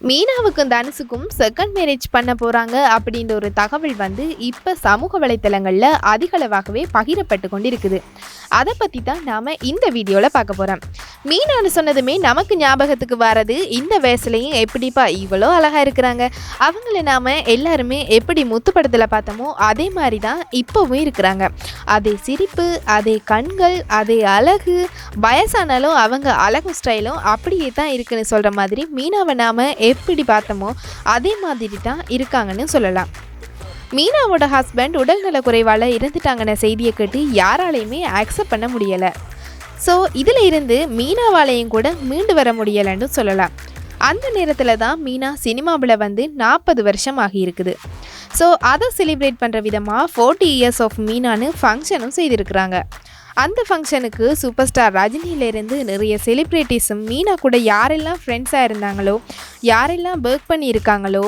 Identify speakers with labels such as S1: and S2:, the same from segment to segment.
S1: மீனாவுக்கும் தனுஷுக்கும் second marriage பண்ண போகிறாங்க அப்படின்ற ஒரு தகவல் வந்து இப்போ சமூக வலைத்தளங்களில் அதிகளவாகவே பகிரப்பட்டு கொண்டிருக்குது. அதை பற்றி தான் நாம் இந்த வீடியோவில் பார்க்க போகிறோம் மீனான்னு சொன்னதுமே நமக்கு ஞாபகத்துக்கு வர்றது இந்த வயசுலையும் எப்படிப்பா இவ்வளோ அழகாக இருக்கிறாங்க? அவங்கள நாம் எல்லாருமே எப்படி முத்துப்படத்தில் பார்த்தோமோ அதே மாதிரி தான் இப்போவும் இருக்கிறாங்க. அதே சிரிப்பு அதே கண்கள் அதே அழகு வயசானாலும் அவங்க அழகு ஸ்டைலும் அப்படியே தான் இருக்குன்னு சொல்கிற மாதிரி மீனாவை நாம் எப்படி பார்த்தோமோ அதே மாதிரி தான் இருக்காங்கன்னு சொல்லலாம். மீனாவோட ஹஸ்பண்ட் உடல்நல குறைவால் இறந்துட்டாங்கன்ற செய்தியை கேட்டு யாராலையுமே அக்செப்ட் பண்ண முடியலை. ஸோ இதில் இருந்து மீனாவாலையும் கூட மீண்டு வர முடியலைன்னு சொல்லலாம். அந்த நேரத்தில் தான் மீனா சினிமாவில் வந்து நாற்பது வருஷம் ஆகியிருக்குது. ஸோ அதை செலிப்ரேட் பண்ணுற விதமாக ஃபோர்ட்டி இயர்ஸ் ஆஃப் மீனான்னு ஃபங்க்ஷனும் செய்திருக்கிறாங்க. அந்த ஃபங்க்ஷனுக்கு சூப்பர் ஸ்டார் ரஜினியிலேருந்து நிறைய செலிப்ரிட்டிஸும் மீனா கூட யாரெல்லாம் ஃப்ரெண்ட்ஸாக இருந்தாங்களோ யாரெல்லாம் ஒர்க் பண்ணியிருக்காங்களோ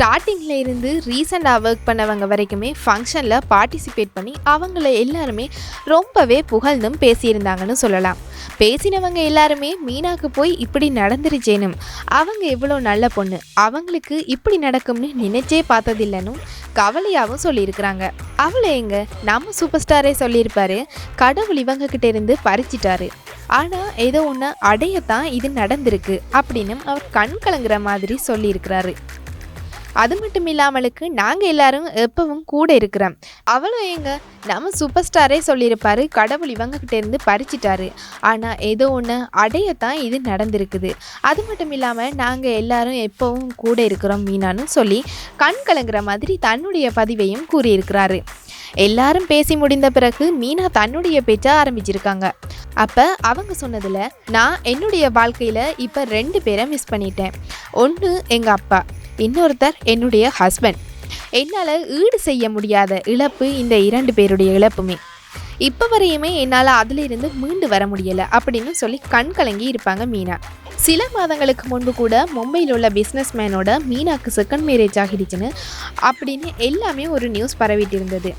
S1: ஸ்டார்டிங்கில் இருந்து ரீசெண்டாக ஒர்க் பண்ணவங்க வரைக்குமே ஃபங்க்ஷனில் பார்ட்டிசிபேட் பண்ணி அவங்கள எல்லாருமே ரொம்பவே புகழ்ந்தும் பேசியிருந்தாங்கன்னு சொல்லலாம். பேசினவங்க எல்லாருமே மீனாக்கு போய் இப்படி நடந்துருச்சேனும். அவங்க எவ்வளோ நல்ல பொண்ணு. அவங்களுக்கு இப்படி நடக்கும்னு நினைச்சே பார்த்ததில்லனும் கவலையாகவும் சொல்லியிருக்கிறாங்க. அவளை எங்க? நம்ம சூப்பர் ஸ்டாரே சொல்லியிருப்பாரு. கடவுள் இவங்க இருந்து பறிச்சிட்டாரு. ஆனால் ஏதோ ஒன்று அடையத்தான் இது நடந்திருக்கு அப்படின்னு அவர் கண் கலங்குற மாதிரி சொல்லியிருக்கிறாரு. அது மட்டும் இல்லாமலுக்கு நாங்கள் எல்லாரும் எப்பவும் கூட இருக்கிறோம். அவளும் எங்க நம்ம சூப்பர் ஸ்டாரே சொல்லியிருப்பாரு. கடவுள் இவங்ககிட்ட இருந்து பறிச்சிட்டாரு. ஆனால் ஏதோ ஒன்று அடையத்தான் இது நடந்திருக்குது. அது மட்டும் இல்லாமல் நாங்கள் எல்லாரும் எப்பவும் கூட இருக்கிறோம் மீனான்னு சொல்லி கண் கலங்குற மாதிரி தன்னுடைய பதிவையும் கூறியிருக்கிறாரு. எல்லாரும் பேசி முடிந்த பிறகு மீனா தன்னுடைய பேச்ச ஆரம்பிச்சிருக்காங்க. அப்போ அவங்க சொன்னதில் நான் என்னுடைய வாழ்க்கையில் இப்போ ரெண்டு பேரை மிஸ் பண்ணிட்டேன். ஒன்று எங்கள் அப்பா. இன்னொருத்தர் என்னுடைய ஹஸ்பண்ட் என்னால் ஈடு செய்ய முடியாத இழப்பு இந்த இரண்டு பேருடைய இழப்புமே. இப்போ வரையுமே என்னால் அதிலிருந்து மீண்டு வர முடியலை அப்படின்னு சொல்லி கண் கலங்கி இருப்பாங்க மீனா. சில மாதங்களுக்கு முன்பு கூட மும்பையில் உள்ள பிஸ்னஸ் மேனோட மீனாக்கு செகண்ட் மேரேஜ் ஆகிடுச்சுன்னு அப்படின்னு எல்லாமே ஒரு நியூஸ் பரவிட்டு இருந்தது.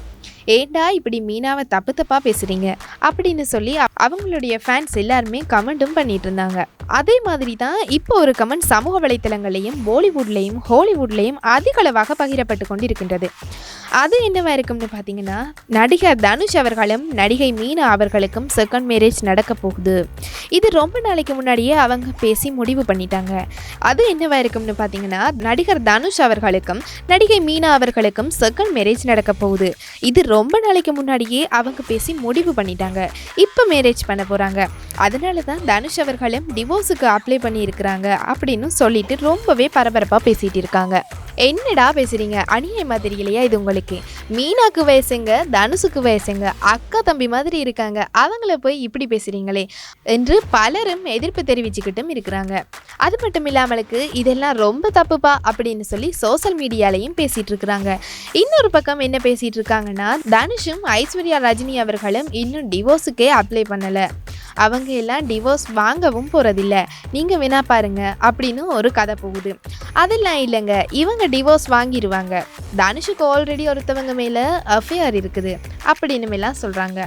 S1: ஏண்டா இப்படி மீனாவை தப்பு தப்பாக பேசுகிறீங்க அப்படின்னு சொல்லி அவங்களுடைய ஃபேன்ஸ் எல்லாருமே கமெண்ட்டும் பண்ணிட்டு இருந்தாங்க. அதே மாதிரி தான் இப்போ ஒரு கமெண்ட் சமூக வலைத்தளங்களையும் பாலிவுட்லேயும் ஹாலிவுட்லேயும் அதிகளவாக பகிரப்பட்டு கொண்டிருக்கின்றது. அது என்னவா இருக்கும்னு பார்த்தீங்கன்னா நடிகர் தனுஷ் அவர்களும் நடிகை மீனா அவர்களுக்கும் செகண்ட் மேரேஜ் நடக்க போகுது. இது ரொம்ப நாளைக்கு முன்னாடியே அவங்க பேசி முடிவு பண்ணிட்டாங்க. அது என்னவா இருக்கும்னு பார்த்தீங்கன்னா நடிகர் தனுஷ் அவர்களுக்கும் நடிகை மீனா அவர்களுக்கும் செகண்ட் மேரேஜ் நடக்க போகுது. இது ரொம்ப நாளைக்கு முன்னாடியே அவங்க பேசி முடிவு பண்ணிட்டாங்க. இப்போ மேரேஜ் பண்ண போகிறாங்க அதனால தான் தனுஷ் அவர்களும் ஹவுஸுக்கு அப்ளை பண்ணியிருக்கிறாங்க அப்படின்னு சொல்லிட்டு ரொம்பவே பரபரப்பாக பேசிகிட்டு இருக்காங்க. என்னடா பேசுகிறீங்க அணியை மாதிரி இல்லையா இது உங்களுக்கு? மீனாக்கு வயசுங்க தனுஷுக்கு வயசுங்க அக்கா தம்பி மாதிரி இருக்காங்க. அவங்கள போய் இப்படி பேசுகிறீங்களே என்று பலரும் எதிர்ப்பு தெரிவிச்சுக்கிட்டும் இருக்கிறாங்க. அது மட்டும் இல்லாமலுக்கு இதெல்லாம் ரொம்ப தப்புப்பா அப்படின்னு சொல்லி சோஷியல் மீடியாலையும் பேசிகிட்டு இருக்கிறாங்க. இன்னொரு பக்கம் என்ன பேசிகிட்டு இருக்காங்கன்னா தனுஷும் ஐஸ்வர்யா ரஜினி அவர்களும் இன்னும் டிவோர்ஸுக்கே அப்ளை பண்ணலை. அவங்க எல்லாம் டிவோர்ஸ் வாங்கவும் போகிறதில்ல நீங்கள் வேணா பாருங்க அப்படின்னு ஒரு கதை போகுது. அதெல்லாம் இல்லைங்க. இவங்க டிவோர்ஸ் வாங்கிடுவாங்க தனுஷுக்கு ஆல்ரெடி ஒருத்தவங்க மேலே அஃபேர் இருக்குது. அப்படின்னு எல்லாம் சொல்கிறாங்க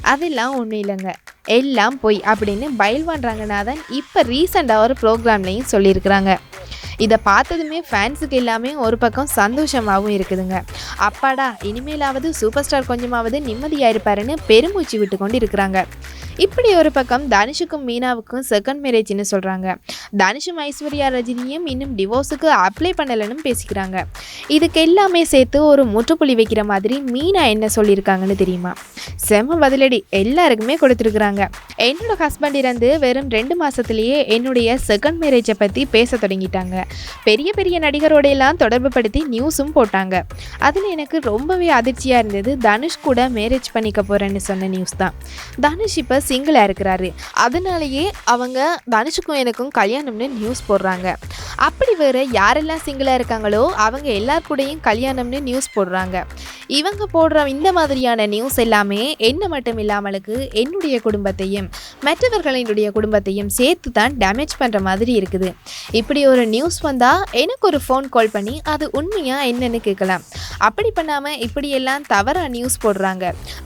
S1: அதெல்லாம் ஒன்றும் இல்லைங்க. எல்லாம் போய் அப்படின்னு பயில் பண்ணுறாங்கன்னா தான் இப்போ ரீசெண்டாக ஒரு ப்ரோக்ராம்லையும் சொல்லியிருக்கிறாங்க. இதை பார்த்ததுமே ஃபேன்ஸுக்கு எல்லாமே ஒரு பக்கம் சந்தோஷமாகவும் இருக்குதுங்க. அப்பாடா இனிமேலாவது சூப்பர் ஸ்டார் கொஞ்சமாவது நிம்மதியாக இருப்பாருன்னு பெருமூச்சு விட்டு கொண்டு இருக்கிறாங்க இப்படி ஒரு பக்கம் தனுஷுக்கும் மீனாவுக்கும் செகண்ட் மேரேஜ்னு சொல்கிறாங்க தனுஷும் ஐஸ்வர்யா ரஜினியும் இன்னும் டிவோர்ஸுக்கு அப்ளை பண்ணலைன்னு பேசிக்கிறாங்க. இதுக்கு எல்லாமே சேர்த்து ஒரு முற்றுப்புள்ளி வைக்கிற மாதிரி மீனா என்ன சொல்லியிருக்காங்கன்னு தெரியுமா? செம பதிலடி எல்லாருக்குமே கொடுத்துருக்குறாங்க. என்னோட ஹஸ்பண்ட் இறந்து வெறும் ரெண்டு மாதத்துலேயே என்னுடைய செகண்ட் மேரேஜை பற்றி பேச தொடங்கிட்டாங்க. பெரிய பெரிய நடிகரோட எல்லாம் தொடர்பு படுத்தி நியூஸும் போட்டாங்க. அதில் எனக்கு ரொம்பவே அதிர்ச்சியாக இருந்தது. தனுஷ் கூட மேரேஜ் பண்ணிக்க போகிறேன்னு சொன்ன நியூஸ் தான். தனுஷ் இப்போ சிங்கிளாக இருக்கிறாரு. அதனாலேயே அவங்க தனுஷுக்கும் எனக்கும் கல்யாணம்னு நியூஸ் போடுறாங்க. அப்படி வேறு யாரெல்லாம் சிங்கிளாக இருக்காங்களோ அவங்க எல்லார் கூடயும் கல்யாணம்னு நியூஸ் போடுறாங்க. இவங்க போடுற இந்த மாதிரியான நியூஸ் எல்லாமே என்ன மட்டும் இல்லாமலுக்கு என்னுடைய குடும்பத்தையும் மற்றவர்களினுடைய குடும்பத்தையும் சேர்த்து தான் டேமேஜ் பண்ணுற மாதிரி இருக்குது. இப்படி ஒரு நியூஸ் வந்தால் எனக்கு ஒரு ஃபோன் கால் பண்ணி அது உண்மையாக என்னன்னு கேட்கலாம். அப்படி பண்ணாமல் இப்படியெல்லாம் தவறாக நியூஸ் போடுறாங்க.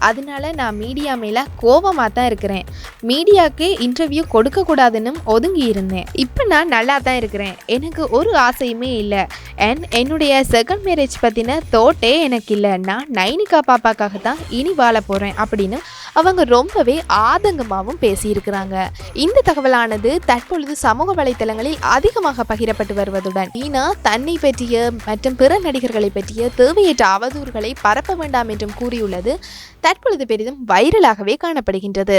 S1: அதனால நான் மீடியா மேலே கோபமாக தான் இருக்கிறேன். மீடியாவுக்கு இன்டர்வியூ கொடுக்கக்கூடாதுன்னு ஒதுங்கி இருந்தேன். இப்போ நான் நல்லா தான் இருக்கிறேன். எனக்கு ஒரு ஆசையுமே இல்லை. அண்ட் என்னுடைய செகண்ட் மேரேஜ் பற்றின தோட்டே எனக்கு இல்லை. நான் நான் நைனிகா பாப்பாக்காக தான் இனி வாழ போகிறேன் அப்படின்னு அவங்க ரொம்பவே ஆதங்கமாகவும் பேசியிருக்கிறாங்க. இந்த தகவலானது தற்பொழுது சமூக வலைத்தளங்களில் அதிகமாக பகிரப்பட்டு வருவதுடன் ஈனா தன்னை பற்றிய மற்றும் பிற நடிகர்களை பற்றிய தேவையற்ற அவதூறுகளை பரப்ப வேண்டாம் என்றும் கூறியுள்ளது. தற்பொழுது பெரிதும் வைரலாகவே காணப்படுகின்றது.